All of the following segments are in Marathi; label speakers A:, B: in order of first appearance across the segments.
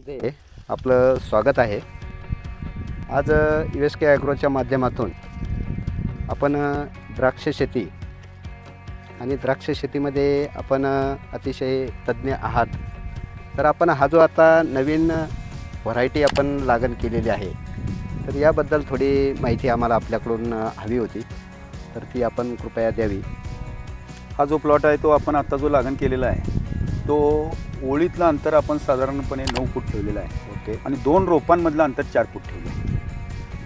A: मध्ये आपलं स्वागत आहे. आज यू एस के ॲग्रोच्या माध्यमातून आपण द्राक्ष शेती आणि द्राक्ष शेतीमध्ये आपण अतिशय तज्ज्ञ आहात. तर आपण हा जो आता नवीन व्हरायटी आपण लागण केलेली आहे तर याबद्दल थोडी माहिती आम्हाला आपल्याकडून हवी होती. तर ती आपण कृपया द्यावी.
B: हा जो प्लॉट आहे तो आपण आता जो लागण केलेला आहे तो ओळीतलं अंतर आपण साधारणपणे नऊ फूट ठेवलेलं आहे.
A: ओके.
B: आणि दोन रोपांमधलं अंतर चार फूट ठेवलं आहे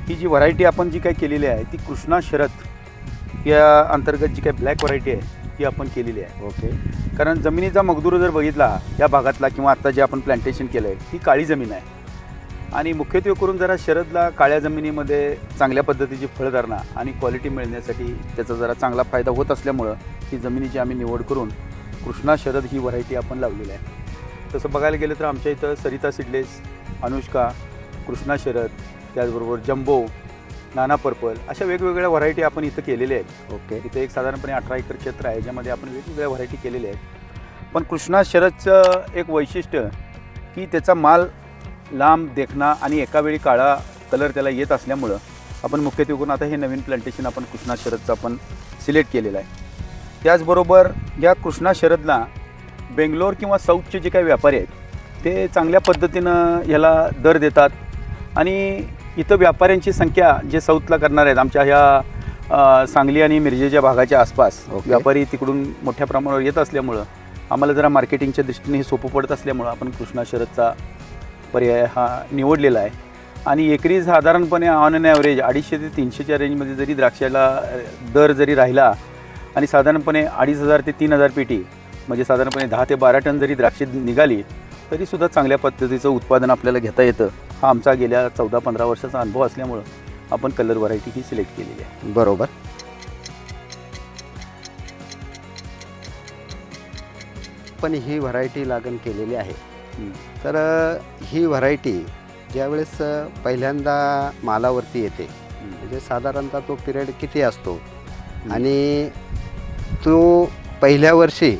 B: ही जी व्हरायटी आपण जी काही केलेली आहे ती कृष्णा शरद या अंतर्गत जी काही ब्लॅक व्हरायटी आहे ती आपण केलेली आहे.
A: ओके.
B: कारण जमिनीचा मगदूर जर बघितला या भागातला किंवा आत्ता जे आपण प्लांटेशन केलं आहे ही काळी जमीन आहे. आणि मुख्यत्वे करून जरा शरदला काळ्या जमिनीमध्ये चांगल्या पद्धतीची फळधारणा आणि क्वालिटी मिळण्यासाठी त्याचा जरा चांगला फायदा होत असल्यामुळं ही जमिनीची आम्ही निवड करून कृष्णा शरद ही व्हरायटी आपण लावलेली आहे. तसं बघायला गेलं तर आमच्या इथं सरिता सिडलेस अनुष्का कृष्णा शरद त्याचबरोबर जम्बो नाना पर्पल अशा वेगवेगळ्या व्हरायटी आपण इथं केलेल्या आहेत.
A: ओके.
B: इथे एक साधारणपणे अठरा एकर क्षेत्र आहे ज्यामध्ये आपण वेगवेगळ्या व्हरायटी केलेल्या आहेत. पण कृष्णा शरदचं एक वैशिष्ट्य की त्याचा माल लांब देखणा आणि एका वेळी काळा कलर त्याला येत असल्यामुळं आपण मुख्यत्वे करून आता हे नवीन प्लांटेशन आपण कृष्णा शरदचं आपण सिलेक्ट केलेलं आहे. त्याचबरोबर या कृष्णा शरदला बेंगलोर किंवा साऊथचे जे काही व्यापारी आहेत ते चांगल्या पद्धतीनं ह्याला दर देतात आणि इथं व्यापाऱ्यांची संख्या जे साऊथला करणार आहेत आमच्या ह्या सांगली आणि मिरजेच्या भागाच्या आसपास
A: ओके.
B: व्यापारी तिकडून मोठ्या प्रमाणावर येत असल्यामुळं आम्हाला जरा मार्केटिंगच्या दृष्टीने हे सोपं पडत असल्यामुळं आपण कृष्णा शरदचा पर्याय हा निवडलेला आहे आणि एकरी साधारणपणे ऑन अन ॲव्हरेज अडीचशे ते तीनशेच्या रेंजमध्ये जरी द्राक्षाला दर जरी राहिला आणि साधारणपणे अडीच हजार ते तीन हजार पेटी म्हणजे साधारणपणे दहा ते बारा टन जरी द्राक्षे निघाली तरीसुद्धा चांगल्या पद्धतीचं उत्पादन आपल्याला घेता येतं. हा आमचा गेल्या चौदा पंधरा वर्षाचा अनुभव असल्यामुळं आपण कलर व्हरायटी ही सिलेक्ट केलेली आहे.
A: बरोबर. पण ही व्हरायटी लागण केलेली आहे. तर ही व्हरायटी ज्यावेळेस पहिल्यांदा मालावरती येते म्हणजे साधारणतः तो पिरियड किती असतो? आणि तो पहिल्या वर्षी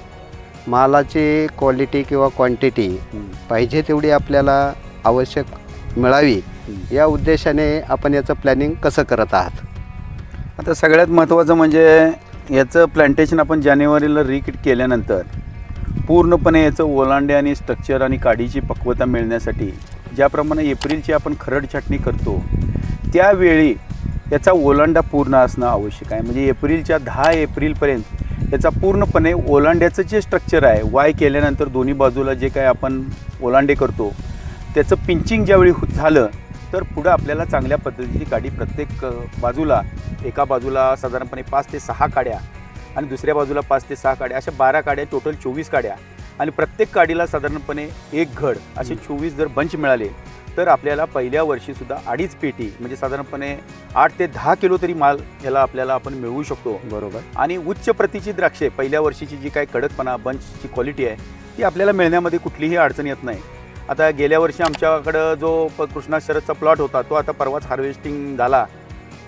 A: मालाची क्वालिटी किंवा क्वांटिटी. पाहिजे तेवढी आपल्याला आवश्यक मिळावी. या उद्देशाने आपण याचं प्लॅनिंग कसं करत आहात
B: आता सगळ्यात महत्त्वाचं म्हणजे याचं प्लांटेशन आपण जानेवारीला रिकिट केल्यानंतर पूर्णपणे याचं ओलांडे आणि स्ट्रक्चर आणि काडीची पक्वता मिळण्यासाठी ज्याप्रमाणे एप्रिलची आपण खरड छाटणी करतो त्यावेळी याचा ओलांडा पूर्ण असणं आवश्यक आहे म्हणजे एप्रिलच्या दहा एप्रिलपर्यंत याचा पूर्णपणे ओलांड्याचं जे स्ट्रक्चर आहे वाय केल्यानंतर दोन्ही बाजूला जे काय आपण ओलांडे करतो त्याचं पिंचिंग ज्यावेळी झालं तर पुढं आपल्याला चांगल्या पद्धतीची काडी प्रत्येक बाजूला एका बाजूला साधारणपणे पाच ते सहा काड्या आणि दुसऱ्या बाजूला पाच ते सहा काड्या अशा बारा काड्या टोटल चोवीस काड्या. आणि प्रत्येक काडीला साधारणपणे एक घड असे चोवीस जर बंच मिळाले तर आपल्याला पहिल्या वर्षीसुद्धा अडीच पेटी म्हणजे साधारणपणे आठ ते दहा किलो तरी माल याला आपल्याला आपण मिळवू शकतो.
A: बरोबर.
B: आणि उच्च प्रतीची द्राक्षे पहिल्या वर्षीची जी काही कडकपणा बंचची क्वालिटी आहे ती आपल्याला मिळण्यामध्ये कुठलीही अडचण येत नाही. आता गेल्या वर्षी आमच्याकडं जो प कृष्णा शरदचा प्लॉट होता तो आता परवाच हार्वेस्टिंग झाला.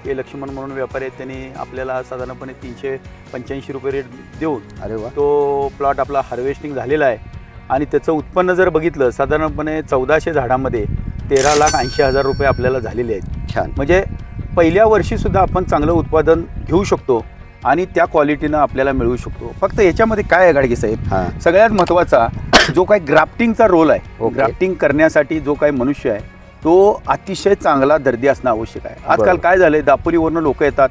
B: ते लक्ष्मण म्हणून व्यापारी आहेत त्यांनी आपल्याला साधारणपणे तीनशे पंच्याऐंशी रुपये रेट देऊन
A: अरे वा.
B: तो प्लॉट आपला हार्वेस्टिंग झालेला आहे. आणि त्याचं उत्पन्न जर बघितलं साधारणपणे चौदाशे झाडामध्ये तेरा लाख ऐंशी हजार रुपये आपल्याला झालेले आहेत.
A: छान.
B: म्हणजे पहिल्या वर्षीसुद्धा आपण चांगलं उत्पादन घेऊ शकतो आणि त्या क्वालिटीनं आपल्याला मिळू शकतो. फक्त याच्यामध्ये काय आहे गाडगे साहेब?
A: हां.
B: सगळ्यात महत्त्वाचा जो काही ग्राफ्टिंगचा रोल आहे. ग्राफ्टिंग करण्यासाठी जो काही मनुष्य आहे तो अतिशय चांगला दर्दी असणं आवश्यक आहे. आजकाल. काय झालंय दापोलीवरनं लोक येतात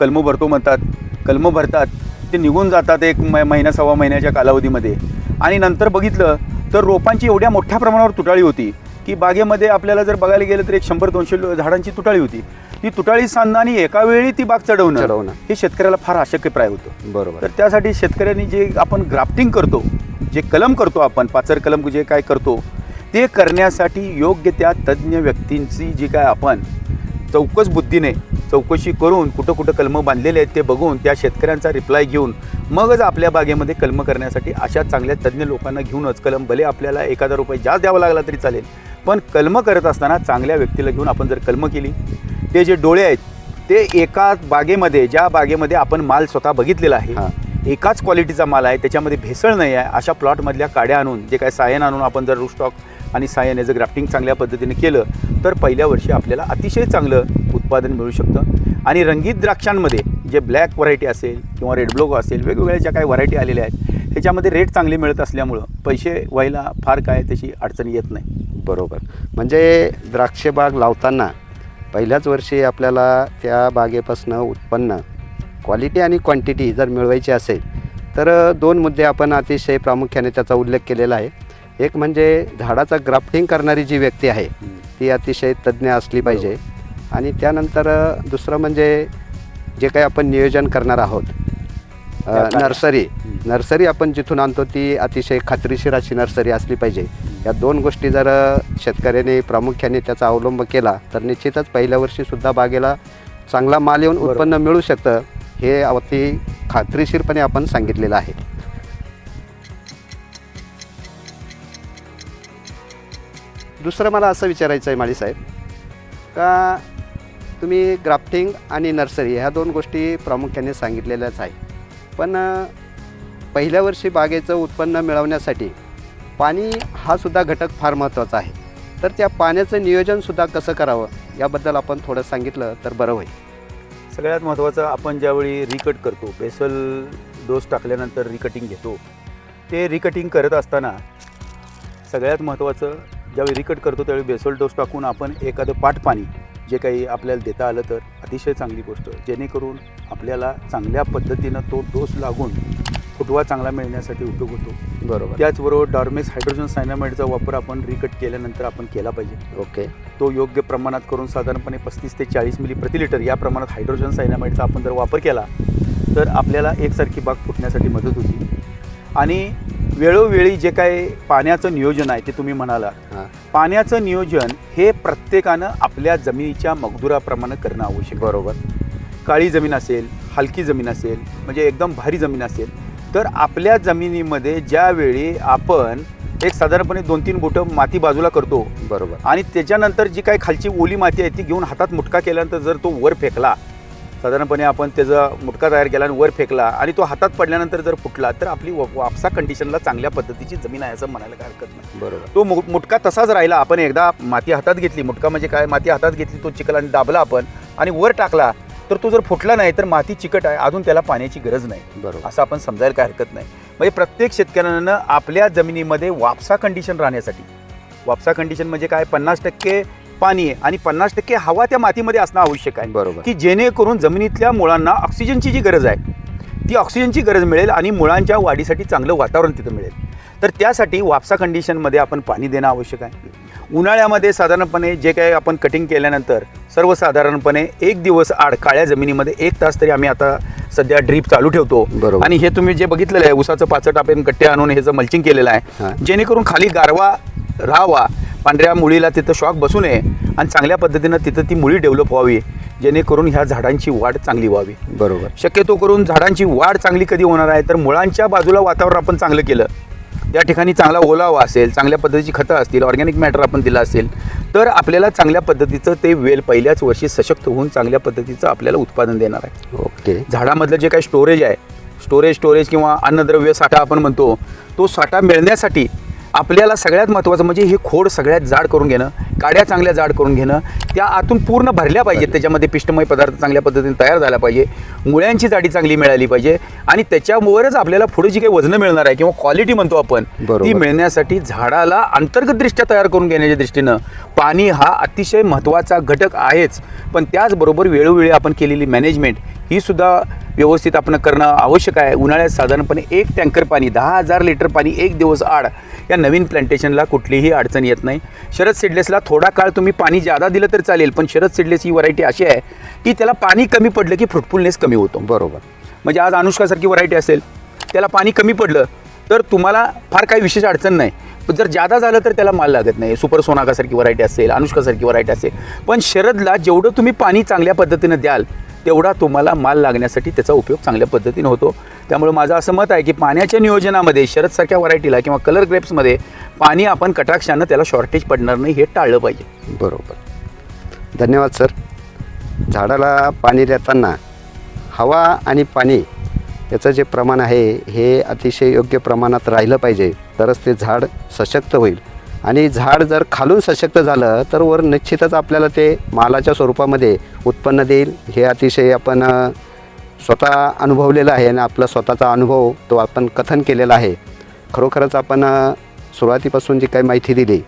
B: कलम भरतो म्हणतात कलम भरतात ते निघून जातात एक मै- महिना सव्वा महिन्याच्या कालावधीमध्ये. आणि नंतर बघितलं तर रोपांची एवढ्या मोठ्या प्रमाणावर तुटाळी होती की बागेमध्ये आपल्याला जर बघायला गेलं तर एक शंभर दोनशे झाडांची तुटाळी होती. ती तुटाळी सांधणं आणि एका वेळी ती बाग चढवणं
A: चढवणं.
B: हे शेतकऱ्याला फार अशक्यप्राय होतं.
A: बरोबर.
B: तर त्यासाठी शेतकऱ्यांनी जे आपण ग्राफ्टिंग करतो जे कलम करतो आपण पाचर कलम जे काय करतो ते करण्यासाठी योग्य त्या तज्ज्ञ व्यक्तींची जी काय आपण चौकस बुद्धीने चौकशी करून कुठं कुठं कलमं बांधलेले आहेत ते बघून त्या शेतकऱ्यांचा रिप्लाय घेऊन मगच आपल्या बागेमध्ये कलम करण्यासाठी अशा चांगल्या तज्ज्ञ लोकांना घेऊनच कलम भले आपल्याला हजार रुपये जास्त द्यावा लागला तरी चालेल पण कलम करत असताना चांगल्या व्यक्तीला घेऊन आपण जर कलम केली ते जे डोळे आहेत ते एका बागेमध्ये ज्या बागेमध्ये आपण माल स्वतः बघितलेला आहे
A: हां.
B: एकाच क्वालिटीचा माल आहे त्याच्यामध्ये भेसळ नाही आहे अशा प्लॉटमधल्या काड्या आणून जे काय सायन आणून आपण जर रूस्टॉक आणि सायाने जर ग्राफ्टिंग चांगल्या पद्धतीने केलं तर पहिल्या वर्षी आपल्याला अतिशय चांगलं उत्पादन मिळू शकतं. आणि रंगीत द्राक्षांमध्ये जे ब्लॅक व्हरायटी असेल किंवा रेड ब्लोक असेल वेगवेगळ्या ज्या काही व्हरायटी आलेल्या आहेत ह्याच्यामध्ये रेट चांगले मिळत असल्यामुळं पैसे व्हायला फार काय त्याची अडचण येत नाही.
A: बरोबर. म्हणजे द्राक्ष बाग लावताना पहिल्याच वर्षी आपल्याला त्या बागेपासून उत्पन्न क्वालिटी आणि क्वांटिटी जर मिळवायची असेल तर दोन मुद्दे आपण अतिशय प्रामुख्याने त्याचा उल्लेख केलेला आहे. एक म्हणजे झाडाचा ग्राफ्टिंग करणारी जी व्यक्ती आहे ती अतिशय तज्ज्ञ असली पाहिजे. आणि त्यानंतर दुसरं म्हणजे जे काही आपण नियोजन करणार आहोत? नर्सरी. नर्सरी आपण जिथून आणतो ती अतिशय खात्रीशीर अशी नर्सरी असली पाहिजे. या दोन गोष्टी जर शेतकऱ्याने प्रामुख्याने त्याचा अवलंब केला तर निश्चितच पहिल्या वर्षीसुद्धा बागेला चांगला माल येऊन. उत्पन्न मिळू शकतं हे अति खात्रीशीरपणे आपण सांगितलेलं आहे दुसरं मला असं विचारायचं आहे माळी साहेब का तुम्ही ग्राफ्टिंग आणि नर्सरी ह्या दोन गोष्टी प्रामुख्याने सांगितलेल्याच आहे पण पहिल्या वर्षी बागेचं उत्पन्न मिळवण्यासाठी पाणी हा सुद्धा घटक फार महत्त्वाचा आहे. तर त्या पाण्याचं नियोजनसुद्धा कसं करावं याबद्दल आपण थोडं सांगितलं तर बरं होईल.
B: सगळ्यात महत्त्वाचं आपण ज्यावेळी रिकट करतो बेसल डोस टाकल्यानंतर रिकटिंग घेतो ते रिकटिंग करत असताना सगळ्यात महत्त्वाचं ज्यावेळी रिकट करतो त्यावेळी बेसल डोस टाकून आपण एखादं पाट पाणी जे काही आपल्याला देता आलं तर अतिशय चांगली गोष्ट. जेणेकरून आपल्याला चांगल्या पद्धतीनं तो डोस लागून फुटवा चांगला मिळण्यासाठी उपयोग होतो.
A: बरोबर.
B: त्याचबरोबर डॉर्मेस हायड्रोजन सायनामाइडचा वापर आपण रिकट केल्यानंतर आपण केला पाहिजे.
A: ओके.
B: तो योग्य प्रमाणात करून साधारणपणे पस्तीस ते चाळीस मिली प्रति लिटर या प्रमाणात हायड्रोजन सायनामाइडचा आपण जर वापर केला तर आपल्याला एकसारखी बाग फुटण्यासाठी मदत होती. आणि वेळोवेळी जे काय पाण्याचं नियोजन आहे ते तुम्ही म्हणाला. पाण्याचं नियोजन हे प्रत्येकानं आपल्या जमिनीच्या मगदुराप्रमाणे करणं आवश्यक.
A: बरोबर.
B: काळी जमीन असेल हलकी जमीन असेल म्हणजे एकदम भारी जमीन असेल तर आपल्या जमिनीमध्ये ज्यावेळी आपण एक साधारणपणे दोन तीन बोटं माती बाजूला करतो
A: बरोबर.
B: आणि त्याच्यानंतर जी काही खालची ओली माती आहे ती घेऊन हातात मुटका केल्यानंतर जर तो वर फेकला साधारणपणे आपण त्याचा मुटका तयार केला आणि वर फेकला आणि तो हातात पडल्यानंतर जर फुटला तर आपली व- वापसा कंडिशनला चांगल्या पद्धतीची जमीन आहे असं म्हणायला काय हरकत नाही.
A: बरोबर.
B: तो मु- मुटका तसाच राहिला आपण एकदा माती हातात घेतली मुटका म्हणजे काय? माती हातात घेतली तो चिखल आणि दाबला आपण आणि वर टाकला तर तो जर फुटला नाही तर माती चिकट आहे. अजून त्याला पाण्याची गरज नाही.
A: बरोबर.
B: असं आपण समजायला काय हरकत नाही. म्हणजे प्रत्येक शेतकऱ्यानं आपल्या जमिनीमध्ये वापसा कंडिशन राहण्यासाठी. वापसा कंडिशन म्हणजे काय? पन्नास टक्के पाणी आहे आणि पन्नास टक्के हवा त्या मातीमध्ये असणं आवश्यक आहे.
A: बरोबर.
B: की जेणेकरून जमिनीतल्या मुळांना ऑक्सिजनची जी गरज आहे ती ऑक्सिजनची गरज मिळेल आणि मुळांच्या वाढीसाठी चांगलं वातावरण तिथं मिळेल. तर त्यासाठी वापसा कंडिशनमध्ये आपण पाणी देणं आवश्यक आहे. उन्हाळ्यामध्ये साधारणपणे जे काही आपण कटिंग केल्यानंतर सर्वसाधारणपणे एक दिवस आड काळ्या जमिनीमध्ये एक तास तरी आम्ही आता सध्या ड्रीप चालू ठेवतो
A: बरोबर.
B: आणि हे तुम्ही जे बघितलेलं आहे उसाचं पाचट आपण कट्टे आणून ह्याचं मल्चिंग केलेलं. आहे जेणेकरून खाली गारवा राहावा पांढऱ्या मुळीला तिथं शॉक बसू नये आणि चांगल्या पद्धतीनं तिथं ती मुळी डेव्हलप व्हावी जेणेकरून ह्या झाडांची वाढ चांगली व्हावी
A: बरोबर
B: शक्यतो करून झाडांची वाढ चांगली कधी होणार आहे तर मुळांच्या बाजूला वातावरण आपण चांगलं केलं त्या ठिकाणी चांगला ओलावा असेल चांगल्या पद्धतीची खतं असतील ऑर्गॅनिक मॅटर आपण दिलं असेल तर आपल्याला चांगल्या पद्धतीचं ते वेल पहिल्याच वर्षी सशक्त होऊन चांगल्या पद्धतीचं आपल्याला उत्पादन देणार आहे.
A: ओके.
B: झाडामधलं जे काही स्टोरेज आहे स्टोरेज स्टोरेज किंवा अन्नद्रव्य साठा आपण म्हणतो तो साठा मिळण्यासाठी आपल्याला सगळ्यात महत्त्वाचं म्हणजे हे खोड सगळ्यात जाड करून घेणं काड्या चांगल्या जाड करून घेणं त्या आतून पूर्ण भरल्या पाहिजेत. त्याच्यामध्ये पिष्टमय पदार्थ चांगल्या पद्धतीने तयार झाला पाहिजे. मुळ्यांची जाडी चांगली मिळाली पाहिजे. आणि त्याच्यावरच आपल्याला पुढे जी काही वजनं मिळणार आहे किंवा क्वालिटी म्हणतो आपण. ती मिळण्यासाठी झाडाला अंतर्गतदृष्ट्या तयार करून घेण्याच्या दृष्टीनं पाणी हा अतिशय महत्त्वाचा घटक आहेच. पण त्याचबरोबर वेळोवेळी आपण केलेली मॅनेजमेंट ही सुद्धा व्यवस्थित आपण करणं आवश्यक आहे. उन्हाळ्यात साधारणपणे एक टँकर पाणी दहा हजार लिटर पाणी एक दिवस आड या नवीन प्लांटेशनला कुठलीही अडचण येत नाही. शरद सीडलेसला थोडा काळ तुम्ही पाणी जादा दिलं तर चालेल पण शरद सीडलेस ही व्हरायटी अशी आहे की त्याला पाणी कमी पडलं की फ्रुटफुलनेस कमी होतो.
A: बरोबर.
B: म्हणजे आज अनुष्कासारखी व्हरायटी असेल त्याला पाणी कमी पडलं तर तुम्हाला फार काही विशेष अडचण नाही. पण जर जादा झालं तर त्याला माल लागत नाही. सुपर सोनाकासारखी व्हरायटी असेल अनुष्कासारखी व्हरायटी असेल. पण शरदला जेवढं तुम्ही पाणी चांगल्या पद्धतीनं द्याल तेवढा तुम्हाला माल लागण्यासाठी त्याचा उपयोग चांगल्या पद्धतीने होतो. त्यामुळे माझं असं मत आहे की पाण्याच्या नियोजनामध्ये शरदसारख्या व्हरायटीला किंवा कलर ग्रेप्समध्ये पाणी आपण कटाक्षानं त्याला शॉर्टेज पडणार नाही हे टाळलं पाहिजे.
A: बरोबर. धन्यवाद सर. झाडाला पाणी देताना हवा आणि पाणी याचं जे प्रमाण आहे हे अतिशय योग्य प्रमाणात राहिलं पाहिजे. तरच ते झाड सशक्त होईल. आणि झाड जर खालून सशक्त झालं तर वर निश्चितच आपल्याला ते मालाच्या स्वरूपामध्ये उत्पन्न देईल. हे अतिशय आपण स्वतः अनुभवलेलं आहे आणि आपला स्वतःचा अनुभव तो आपण कथन केलेला आहे. खरोखरच आपण सुरुवातीपासून जी काही माहिती दिली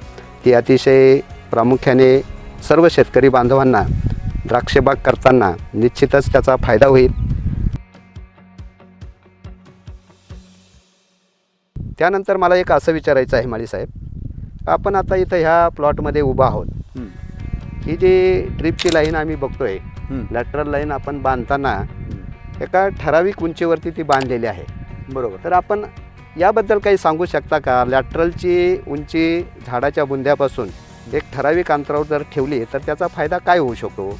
A: ती अतिशय प्रामुख्याने सर्व शेतकरी बांधवांना द्राक्षबाग करताना निश्चितच त्याचा फायदा होईल. त्यानंतर मला एक असं विचारायचं आहे माळी साहेब आपण आता इथं ह्या प्लॉटमध्ये उभा आहोत.
B: हं.
A: जी ड्रिपची लाईन आम्ही बघतोय. लॅटरल लाईन आपण बांधताना एका ठराविक उंचीवरती ती बांधलेली आहे.
B: बरोबर.
A: तर आपण याबद्दल काही सांगू शकता का? लॅटरलची उंची झाडाच्या बुंद्यापासून एक ठराविक अंतरावर जर ठेवली तर त्याचा फायदा काय होऊ शकतो?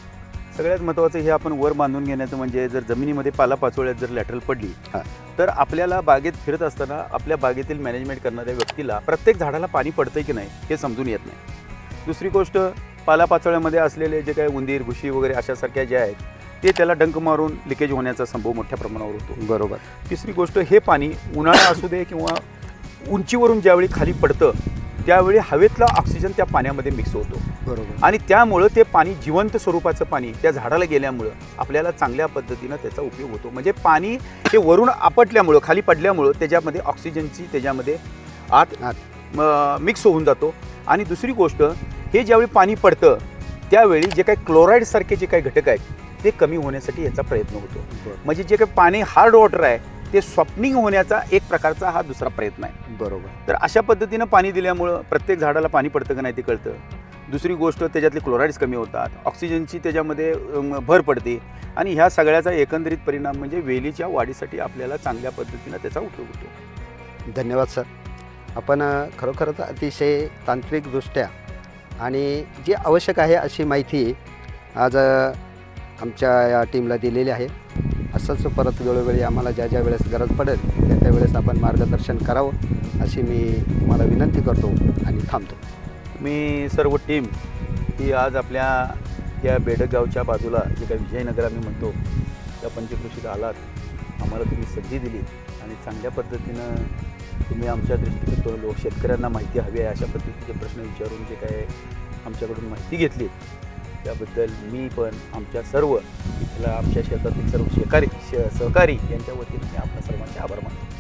B: सगळ्यात महत्त्वाचं हे आपण वर बांधून घेण्याचं म्हणजे जर जमिनीमध्ये पालापाचोळ्यात जर लॅटरल पडली
A: हा.
B: तर आपल्याला बागेत फिरत असताना आपल्या बागेतील मॅनेजमेंट करणाऱ्या व्यक्तीला प्रत्येक झाडाला पाणी पडतंय की नाही हे समजून येत नाही. दुसरी गोष्ट पालापाचोळ्यामध्ये असलेले जे काही उंदीर घुशी वगैरे अशासारख्या ज्या आहेत ते त्याला डंक मारून लिकेज होण्याचा संभव मोठ्या प्रमाणावर होतो.
A: बरोबर.
B: तिसरी गोष्ट हे पाणी उन्हाळा असू दे किंवा उंचीवरून ज्यावेळी खाली पडतं त्यावेळी हवेतला ऑक्सिजन त्या पाण्यामध्ये मिक्स होतो.
A: बरोबर.
B: आणि त्यामुळं ते पाणी जिवंत स्वरूपाचं पाणी त्या झाडाला गेल्यामुळं आपल्याला चांगल्या पद्धतीनं त्याचा उपयोग होतो. म्हणजे पाणी हे वरून आपटल्यामुळं खाली पडल्यामुळं त्याच्यामध्ये ऑक्सिजनची त्याच्यामध्ये आत
A: आत.
B: मिक्स होऊन जातो. आणि दुसरी गोष्ट हे ज्यावेळी पाणी पडतं त्यावेळी जे काही क्लोराईडसारखे जे काही घटक आहेत ते कमी होण्यासाठी याचा प्रयत्न होतो. म्हणजे जे काही पाणी हार्ड वॉटर आहे ते सॉफ्टनिंग होण्याचा एक प्रकारचा हा दुसरा प्रयत्न आहे.
A: बरोबर.
B: तर अशा पद्धतीनं पाणी दिल्यामुळं प्रत्येक झाडाला पाणी पडतं का नाही ते कळतं. दुसरी गोष्ट त्याच्यातले क्लोराईड्स कमी होतात. ऑक्सिजनची त्याच्यामध्ये भर पडते. आणि ह्या सगळ्याचा एकंदरीत परिणाम म्हणजे वेलीच्या वाढीसाठी आपल्याला चांगल्या पद्धतीनं त्याचा उपयोग होतो.
A: धन्यवाद सर. आपण खरोखरच अतिशय तांत्रिकदृष्ट्या आणि जी आवश्यक आहे अशी माहिती आज आमच्या या टीमला दिलेली आहे. असंच परत वेळोवेळी आम्हाला ज्या ज्या वेळेस गरज पडेल त्या त्या वेळेस आपण मार्गदर्शन करावं अशी मी तुम्हाला विनंती करतो आणि थांबतो.
B: मी सर्व टीम ही आज आपल्या या बेडगावच्या बाजूला जे काही विजयनगर आम्ही म्हणतो त्या पंचकृषीत आलात आम्हाला तुम्ही संधी दिली आणि चांगल्या पद्धतीनं तुम्ही आमच्या दृष्टिकोन लोक शेतकऱ्यांना माहिती हवी आहे अशा पद्धतीचे प्रश्न विचारून जे काय आमच्याकडून माहिती घेतली त्याबद्दल मी पण आमच्या सर्व इथल्या आमच्या शेतातील सर्व शेकारी श सहकारी यांच्या वतीने मी आपल्या सर्वांचे आभार मानतो.